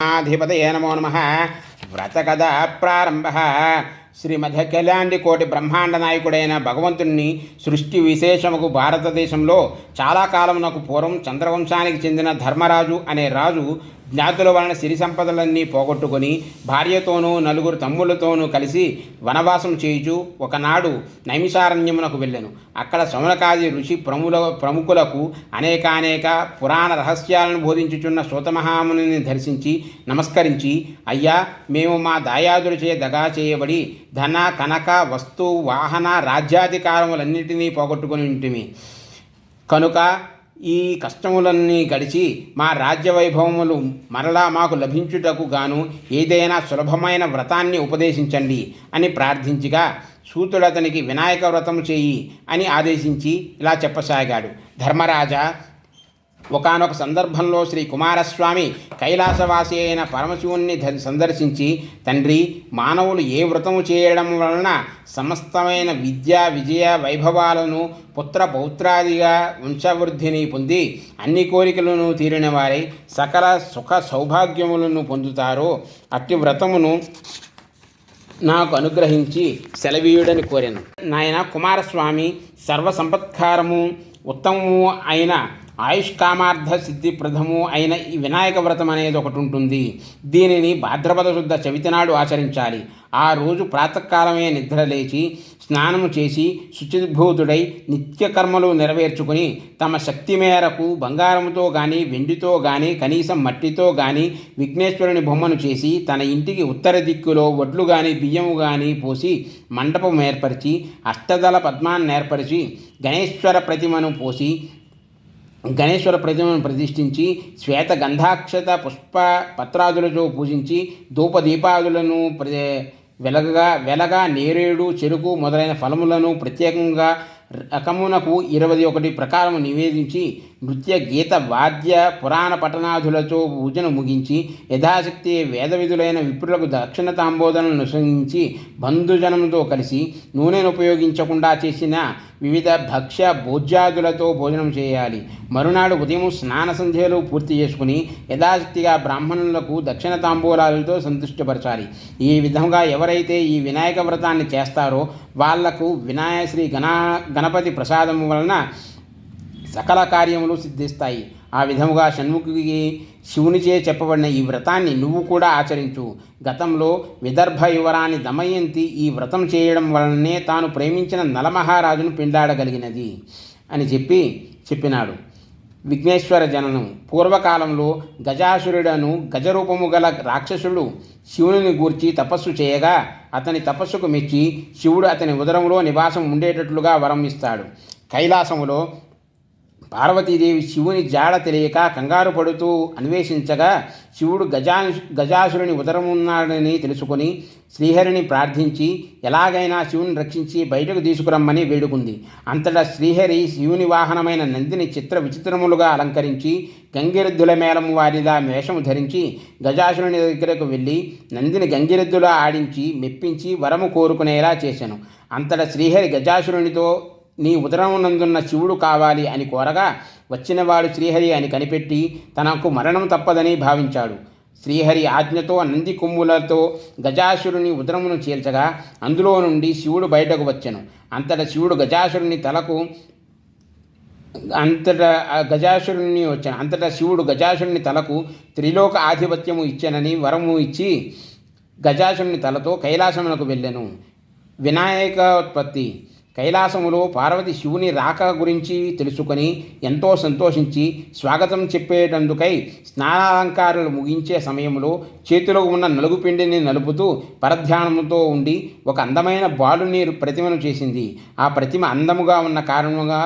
అధిపతయే నమో నమ. వ్రతకథ ప్రారంభ. శ్రీమధ్యకల్యాండి కోటి బ్రహ్మాండ నాయకుడైన భగవంతుణ్ణి సృష్టి విశేషముకు భారతదేశంలో చాలా కాలమునకు పూర్వం చంద్రవంశానికి చెందిన ధర్మరాజు అనే రాజు జ్ఞాతుల వలన సిరి సంపదలన్నీ పోగొట్టుకొని భార్యతోనూ నలుగురు తమ్ములతోనూ కలిసి వనవాసం చేయుచు ఒకనాడు నైమిషారణ్యమునకు వెళ్ళెను. అక్కడ సౌనకాది ఋషి ప్రముల ప్రముఖులకు అనేకానేక పురాణ రహస్యాలను బోధించుచున్న సూతమహాముని దర్శించి నమస్కరించి అయ్యా మేము మా దాయాదులచే దగా చేయబడి ధన కనక వస్తు వాహన రాజ్యాధికారములన్నింటినీ పోగొట్టుకుని ఉంటిమి. కనుక ఈ కష్టములన్నీ గడిచి మా రాజ్యవైభవములు మరలా మాకు లభించుటకు గాను ఏదైనా సులభమైన వ్రతాన్ని ఉపదేశించండి అని ప్రార్థించగా సూతుడు అతనికి వినాయక వ్రతం చేయి అని ఆదేశించి ఇలా చెప్పసాగాడు. ధర్మరాజా ఒకనొక సందర్భంలో శ్రీ కుమారస్వామి కైలాసవాసి అయిన పరమశివుణ్ణి సందర్శించి తండ్రి మానవులు ఏ వ్రతము చేయడం వలన సమస్తమైన విద్య విజయ వైభవాలను పుత్ర పౌత్రాదిగా వంశవృద్ధిని పొంది అన్ని కోరికలను తీరిన వారై సకల సుఖ సౌభాగ్యములను పొందుతారో అట్టి వ్రతమును నాకు అనుగ్రహించి సెలవీయుడని కోరాను. నాయన కుమారస్వామి సర్వసంపత్కారము ఉత్తమము అయిన ఆయుష్కామార్థ సిద్ధిప్రదము అయిన ఈ వినాయక వ్రతం అనేది ఒకటి ఉంటుంది దీనిని భాద్రపద శుద్ధ చవితి నాడు ఆచరించాలి. ఆ రోజు ప్రాతకాలమే నిద్ర లేచి స్నానము చేసి శుచిభూతుడై నిత్యకర్మలు నెరవేర్చుకుని తమ శక్తి మేరకు బంగారంతో కానీ వెండితో కానీ కనీసం మట్టితో కానీ విఘ్నేశ్వరుని బొమ్మను చేసి తన ఇంటికి ఉత్తర దిక్కులో వడ్లు కానీ బియ్యము కానీ పోసి మండపం ఏర్పరిచి అష్టదళ పద్మాన్ని ఏర్పరిచి గణేశ్వర ప్రతిమను పోసి గణేశ్వర ప్రతిమను ప్రతిష్ఠించి శ్వేత గంధాక్షత పుష్ప పత్రాదులతో పూజించి ధూపదీపాదులను ప్ర వెలగగా వెలగా నేరేడు చెరుకు మొదలైన ఫలములను ప్రత్యేకంగా రకమునకు ఇరవై ఒకటి ప్రకారం నివేదించి నృత్య గీత వాద్య పురాణ పఠనాదులతో పూజను ముగించి యథాశక్తి వేద విధులైన విప్రులకు దక్షిణతాంబోధనను అనుసరించి బంధుజనంతో కలిసి నూనెను ఉపయోగించకుండా చేసిన వివిధ భక్ష్య భోజ్యాదులతో భోజనం చేయాలి. మరునాడు ఉదయం స్నాన సంధ్యలు పూర్తి చేసుకుని యథాశక్తిగా బ్రాహ్మణులకు దక్షిణ తాంబూలాలతో సంతుష్టపరచాలి. ఈ విధంగా ఎవరైతే ఈ వినాయక వ్రతాన్ని చేస్తారో వాళ్ళకు వినాయక శ్రీ గణా గణపతి ప్రసాదం వలన సకల కార్యములు సిద్ధిస్తాయి. ఆ విధముగా షణ్ముఖికి శివునిచే చెప్పబడిన ఈ వ్రతాన్ని నువ్వు కూడా ఆచరించు. గతంలో విదర్భ యువరాని దమయంతి ఈ వ్రతం చేయడం వలననే తాను ప్రేమించిన నలమహారాజును పిండాడగలిగినది అని చెప్పి చెప్పినాడు. విఘ్నేశ్వర జననం. పూర్వకాలంలో గజాసురుడను గజరూపము గల రాక్షసుడు శివుని గూర్చి తపస్సు చేయగా అతని తపస్సుకు మెచ్చి శివుడు అతని ఉదరంలో నివాసం ఉండేటట్లుగా వరం ఇస్తాడు. కైలాసములో పార్వతీదేవి శివుని జాడ తెలియక కంగారు పడుతూ అన్వేషించగా శివుడు గజా గజాసురుని ఉదరమున్నాడని తెలుసుకొని శ్రీహరిని ప్రార్థించి ఎలాగైనా శివుని రక్షించి బయటకు తీసుకురమ్మని వేడుకుంది. అంతటా శ్రీహరి శివుని వాహనమైన నందిని చిత్ర విచిత్రములుగా అలంకరించి గంగిరెద్దుల మేళం వారిలా వేషము ధరించి గజాసురుని దగ్గరకు వెళ్ళి నందిని గంగిరెద్దులా ఆడించి మెప్పించి వరము కోరుకునేలా చేశాను. అంతటా శ్రీహరి గజాసురునితో నీ ఉదరమునందున్న శివుడు కావాలి అని కోరగా వచ్చినవాడు శ్రీహరి అని కనిపెట్టి తనకు మరణం తప్పదని భావించాడు. శ్రీహరి ఆజ్ఞతో నంది కొమ్ములతో గజాసురుని ఉదరమును చీల్చగా అందులో నుండి శివుడు బయటకు వచ్చెను. అంతటా శివుడు గజాసురుని తలకు అంతటా గజాసురుని వచ్చాను. అంతటా శివుడు గజాసురుని తలకు త్రిలోక ఆధిపత్యము ఇచ్చానని వరము ఇచ్చి గజాసురుని తలతో కైలాసమునకు వెళ్ళెను. వినాయకోత్పత్తి కైలాసములో పార్వతి శివుని రాక గురించి తెలుసుకొని ఎంతో సంతోషించి స్వాగతం చెప్పేటందుకై స్నానాలంకారాలు ముగించే సమయంలో చేతిలో ఉన్న నలుగు పిండిని నలుపుతూ పరధ్యానంతో ఉండి ఒక అందమైన బాలుని ప్రతిమను చేసింది. ఆ ప్రతిమ అందముగా ఉన్న కారణంగా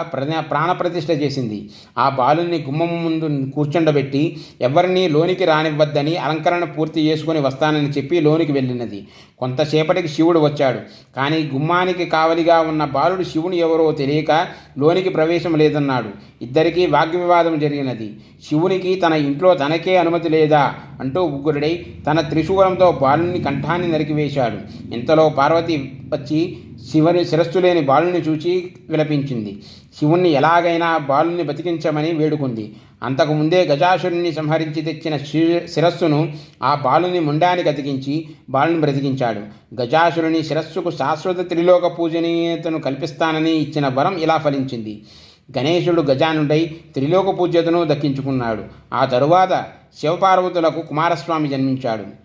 ప్రాణప్రతిష్ఠ చేసింది. ఆ బాలుని గుమ్మం ముందు కూర్చుండబెట్టి ఎవరిని లోనికి రానివ్వద్దని అలంకరణ పూర్తి చేసుకొని వస్తానని చెప్పి లోనికి వెళ్ళినది. కొంతసేపటికి శివుడు వచ్చాడు. కానీ గుమ్మానికి కావలిగా ఉన్న బాలుడు శివుని ఎవరో తెలియక లోనికి ప్రవేశం లేదన్నాడు. ఇద్దరికీ వాగ్వివాదం జరిగినది. శివునికి తన ఇంట్లో తనకే అనుమతి లేదా? అంటూ ఉగ్గురుడై తన త్రిశూలంతో బాలుని కంఠాన్ని నరికివేశాడు. ఇంతలో పార్వతి వచ్చి శివుని శిరస్సు లేని బాలుని చూచి విలపించింది. శివుణ్ణి ఎలాగైనా బాలుని బతికించమని వేడుకుంది. అంతకుముందే గజాసురుణ్ణి సంహరించి తెచ్చిన శి- శిరస్సును ఆ బాలుని ముండానికి అతికించి బాలుని బ్రతికించాడు. గజాసురుని శిరస్సుకు శాశ్వత త్రిలోక పూజనీయతను కల్పిస్తానని ఇచ్చిన వరం ఇలా ఫలించింది. గణేశుడు గజానుడై త్రిలోక పూజ్యతను దక్కించుకున్నాడు. ఆ తరువాత శివపార్వతులకు కుమారస్వామి జన్మించాడు.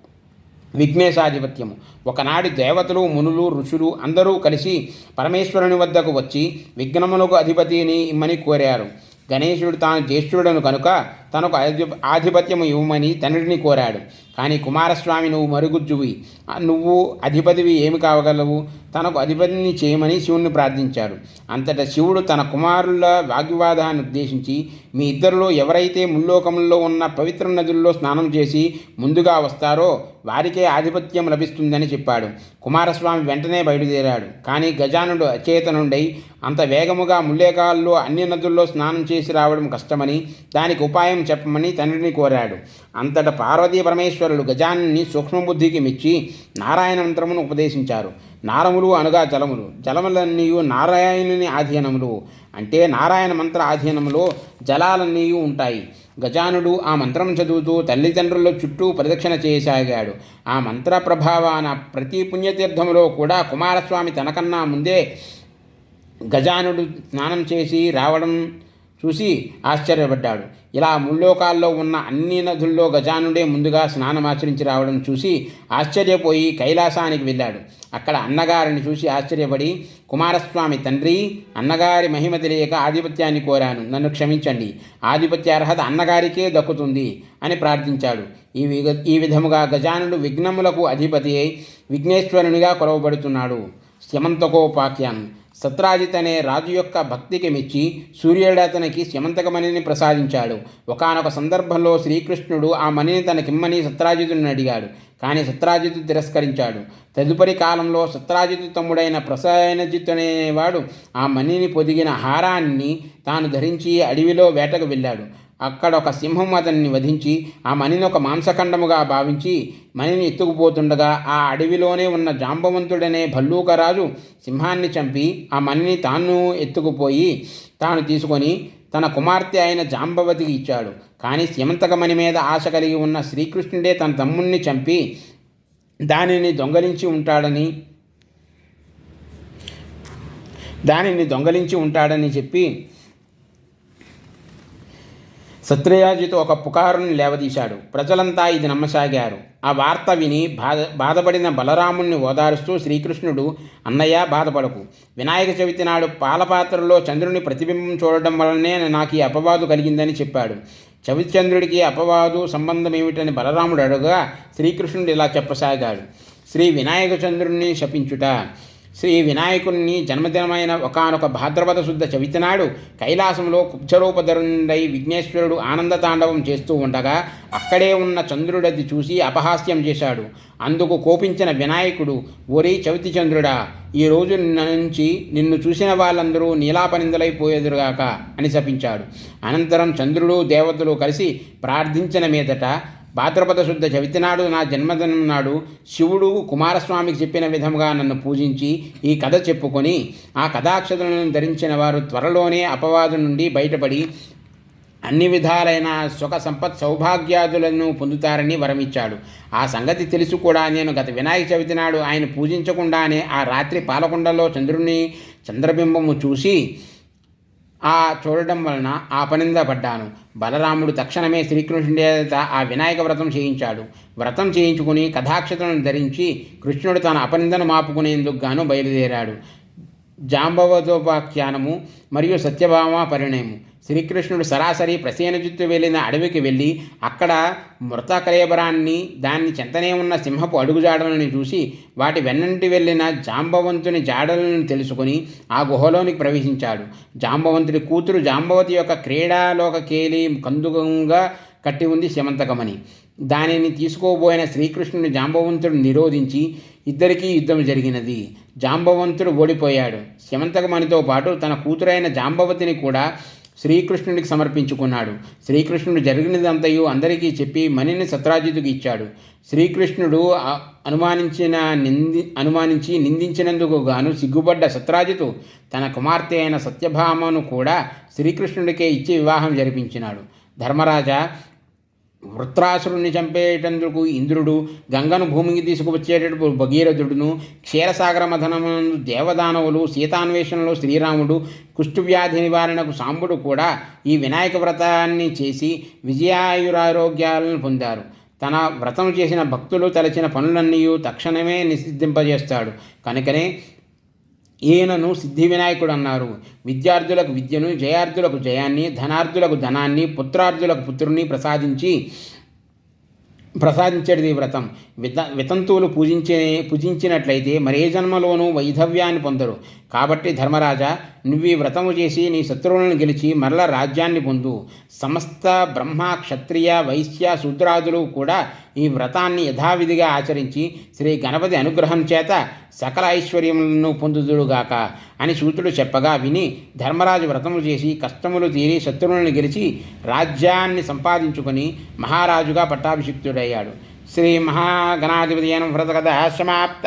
విఘ్నేశాధిపత్యము. ఒకనాడు దేవతలు మునులు ఋషులు అందరూ కలిసి పరమేశ్వరుని వద్దకు వచ్చి విఘ్నములకు అధిపతిని ఇమ్మని కోరారు. గణేశుడు తాను జ్యేష్ఠుడను కనుక తనకు అధి ఆధిపత్యము ఇవ్వమని తండ్రిని కోరాడు. కానీ కుమారస్వామి నువ్వు మరుగుజ్జువి. నువ్వు అధిపతివి ఏమి కావగలవు? తనకు అధిపతిని చేయమని శివుణ్ణి ప్రార్థించాడు. అంతటా శివుడు తన కుమారుల వాగ్వివాదాన్ని ఉద్దేశించి మీ ఇద్దరిలో ఎవరైతే ముల్లోకముల్లో ఉన్న పవిత్ర నదుల్లో స్నానం చేసి ముందుగా వస్తారో వారికే ఆధిపత్యం లభిస్తుందని చెప్పాడు. కుమారస్వామి వెంటనే బయలుదేరాడు. కానీ గజానుడు అచేతనుండై అంత వేగముగా ముల్లేకాల్లో అన్ని నదుల్లో స్నానం చేసి రావడం కష్టమని దానికి ఉపాయం చెప్పమని తండ్రిని కోరాడు. అంతట పార్వతీ పరమేశ్వరులు గజాన్ని సూక్ష్మబుద్ధికి మెచ్చి నారాయణ మంత్రమును ఉపదేశించారు. నారములు అనగా జలములు. జలములన్నీ నారాయణుని ఆధీనములు. అంటే నారాయణ మంత్ర ఆధీనములో జలాలన్నీ ఉంటాయి. గజానుడు ఆ మంత్రం చదువుతూ తల్లిదండ్రుల చుట్టూ ప్రదక్షిణ చేయసాగాడు. ఆ మంత్ర ప్రభావాన ప్రతి పుణ్యతీర్థములో కూడా కుమారస్వామి తనకన్నా ముందే గజానుడు స్నానం చేసి రావడం చూసి ఆశ్చర్యపడ్డాడు. ఇలా ముల్లోకాల్లో ఉన్న అన్ని నదుల్లో గజానుడే ముందుగా స్నానమాచరించి రావడం చూసి ఆశ్చర్యపోయి కైలాసానికి వెళ్ళాడు. అక్కడ అన్నగారిని చూసి ఆశ్చర్యపడి కుమారస్వామి తండ్రి అన్నగారి మహిమ తెలియక ఆధిపత్యాన్ని కోరాను. నన్ను క్షమించండి. ఆధిపత్య అర్హత అన్నగారికే దక్కుతుంది అని ప్రార్థించాడు. ఈ ఈ విధముగా గజానుడు విఘ్నములకు అధిపతి అయి విఘ్నేశ్వరునిగా కొలవబడుతున్నాడు. స్యమంతకోపాఖ్యానం సత్రాజిత్ అనే రాజు యొక్క భక్తికి మెచ్చి సూర్యుడు అతనికి శమంతకమణిని ప్రసాదించాడు. ఒకానొక సందర్భంలో శ్రీకృష్ణుడు ఆ మణిని తనకిమ్మని సత్రాజితుని అడిగాడు. కానీ సత్రాజితు తిరస్కరించాడు. తదుపరి కాలంలో సత్రాజితు తమ్ముడైన ప్రసాయనజిత్ అనేవాడు ఆ మణిని పొదిగిన హారాన్ని తాను ధరించి అడవిలో వేటకు వెళ్ళాడు. అక్కడ ఒక సింహం అతనిని వధించి ఆ మణిని ఒక మాంసఖండముగా భావించి మణిని ఎత్తుకుపోతుండగా ఆ అడవిలోనే ఉన్న జాంబవంతుడనే భల్లూకరాజు సింహాన్ని చంపి ఆ మణిని తాను ఎత్తుకుపోయి తాను తీసుకొని తన కుమార్తె అయిన జాంబవతికి ఇచ్చాడు. కానీ స్యమంతకమణి మీద ఆశ కలిగి ఉన్న శ్రీకృష్ణుడే తన తమ్ముణ్ణి చంపి దానిని దొంగలించి ఉంటాడని దానిని దొంగలించి ఉంటాడని చెప్పి సత్రయాజితో ఒక పుకారుని లేవదీశాడు. ప్రజలంతా ఇది నమ్మసాగారు. ఆ వార్త విని బాధ బాధపడిన బలరాముణ్ణి ఓదారుస్తూ శ్రీకృష్ణుడు అన్నయ్య బాధపడకు. వినాయక చవితి నాడు పాలపాత్రలో చంద్రుని ప్రతిబింబం చూడటం వలనే నాకు ఈ అపవాదు కలిగిందని చెప్పాడు. చవిచంద్రుడికి అపవాదు సంబంధం ఏమిటని బలరాముడు అడగగా శ్రీకృష్ణుడు ఇలా చెప్పసాగాడు. శ్రీ వినాయక చంద్రుణ్ణి శపించుట. శ్రీ వినాయకుని జన్మదినమైన ఒకనొక భాద్రపద శుద్ధ చవితి నాడు కైలాసంలో కుబ్జరూపధరుండై విఘ్నేశ్వరుడు ఆనంద తాండవం చేస్తూ ఉండగా అక్కడే ఉన్న చంద్రుడది చూసి అపహాస్యం చేశాడు. అందుకు కోపించిన వినాయకుడు ఒరే చవితి చంద్రుడా ఈ రోజు నుంచి నిన్ను చూసిన వాళ్ళందరూ నీలాపనిందలైపోయేదురుగాక అని శపించాడు. అనంతరం చంద్రుడు దేవతలు కలిసి ప్రార్థించిన మీదట భాద్రపద శుద్ధ చవితి నాడు నా జన్మదినం నాడు శివుడు కుమారస్వామికి చెప్పిన విధముగా నన్ను పూజించి ఈ కథ చెప్పుకొని ఆ కథాక్షతులను ధరించిన వారు త్వరలోనే అపవాదు నుండి బయటపడి అన్ని విధాలైన సుఖ సంపత్ సౌభాగ్యాదులను పొందుతారని వరమిచ్చాడు. ఆ సంగతి తెలుసు కూడా నేను గత వినాయక చవితి నాడు ఆయన పూజించకుండానే ఆ రాత్రి పాలకొండలో చంద్రుని చంద్రబింబము చూసి ఆ చూడడం వలన ఆ ఆపనిందపడ్డాను బలరాముడు తక్షణమే శ్రీకృష్ణుడి చేత ఆ వినాయక వ్రతం చేయించాడు. వ్రతం చేయించుకుని కథాక్షతలను ధరించి కృష్ణుడు తన అపనిందను మాపుకునేందుకు గాను బయలుదేరాడు. జాంబవతోపాఖ్యానము మరియు సత్యభామ పరిణయము. శ్రీకృష్ణుడు సరాసరి ప్రసేనజిత్తు వెళ్ళిన అడవికి వెళ్ళి అక్కడ మృత కలేబరాన్ని దాన్ని చెంతనే ఉన్న సింహపు అడుగుజాడలను చూసి వాటి వెన్నంటి వెళ్ళిన జాంబవంతుని జాడలను తెలుసుకుని ఆ గుహలోనికి ప్రవేశించాడు. జాంబవంతుడి కూతురు జాంబవతి యొక్క క్రీడాలోక కేలి కందుకంగా కట్టి ఉంది శమంతకమని దానిని తీసుకోబోయిన శ్రీకృష్ణుని జాంబవంతుడు నిరోధించి ఇద్దరికీ యుద్ధం జరిగినది. జాంబవంతుడు ఓడిపోయాడు. శమంతకమణితో పాటు తన కూతురైన జాంబవతిని కూడా శ్రీకృష్ణుడికి సమర్పించుకున్నాడు. శ్రీకృష్ణుడు జరిగినదంతయు అందరికీ చెప్పి మణిని సత్రాజితుకి ఇచ్చాడు. శ్రీకృష్ణుడు అనుమానించిన నింది అనుమానించి నిందించినందుకు గాను సిగ్గుపడ్డ సత్రాజితు తన కుమార్తె అయిన సత్యభామను కూడా శ్రీకృష్ణుడికే ఇచ్చి వివాహం జరిపించినాడు. ధర్మరాజా వృత్రాసురుణ్ణి చంపేటందుకు ఇంద్రుడు గంగను భూమికి తీసుకువచ్చేటప్పుడు భగీరథుడును క్షీరసాగర మథనమందు దేవదానవులు సీతాన్వేషణలో శ్రీరాముడు కుష్ఠువ్యాధి నివారణకు సాంబుడు కూడా ఈ వినాయక వ్రతాన్ని చేసి విజయాయురారోగ్యాలను పొందారు. తన వ్రతం చేసిన భక్తులు తలచిన పనులన్నీ తక్షణమే నిషిద్ధింపజేస్తాడు. కనుకనే ఈయనను సిద్ధి వినాయకుడు అన్నారు. విద్యార్థులకు విద్యను జయార్థులకు జయాన్ని ధనార్థులకు ధనాన్ని పుత్రార్థులకు పుత్రుని ప్రసాదించి ప్రసాదించేది ఈ వ్రతం. విత వితంతువులు పూజించే పూజించినట్లయితే మరే జన్మలోనూ వైధవ్యాన్ని పొందరు. కాబట్టి ధర్మరాజా నువ్వు ఈ వ్రతము చేసి నీ శత్రువులను గెలిచి మరల రాజ్యాన్ని పొందు. సమస్త బ్రహ్మ క్షత్రియ వైశ్య శూద్రాదులు కూడా ఈ వ్రతాన్ని యథావిధిగా ఆచరించి శ్రీ గణపతి అనుగ్రహం చేత సకల ఐశ్వర్యములను పొందుదుడుగాక అని సూతుడు చెప్పగా విని ధర్మరాజు వ్రతము చేసి కష్టములు తీరి శత్రువులను గెలిచి రాజ్యాన్ని సంపాదించుకొని మహారాజుగా పట్టాభిషిక్తుడయ్యాడు. శ్రీ మహాగణాధిపతి వ్రత కథ సమాప్త.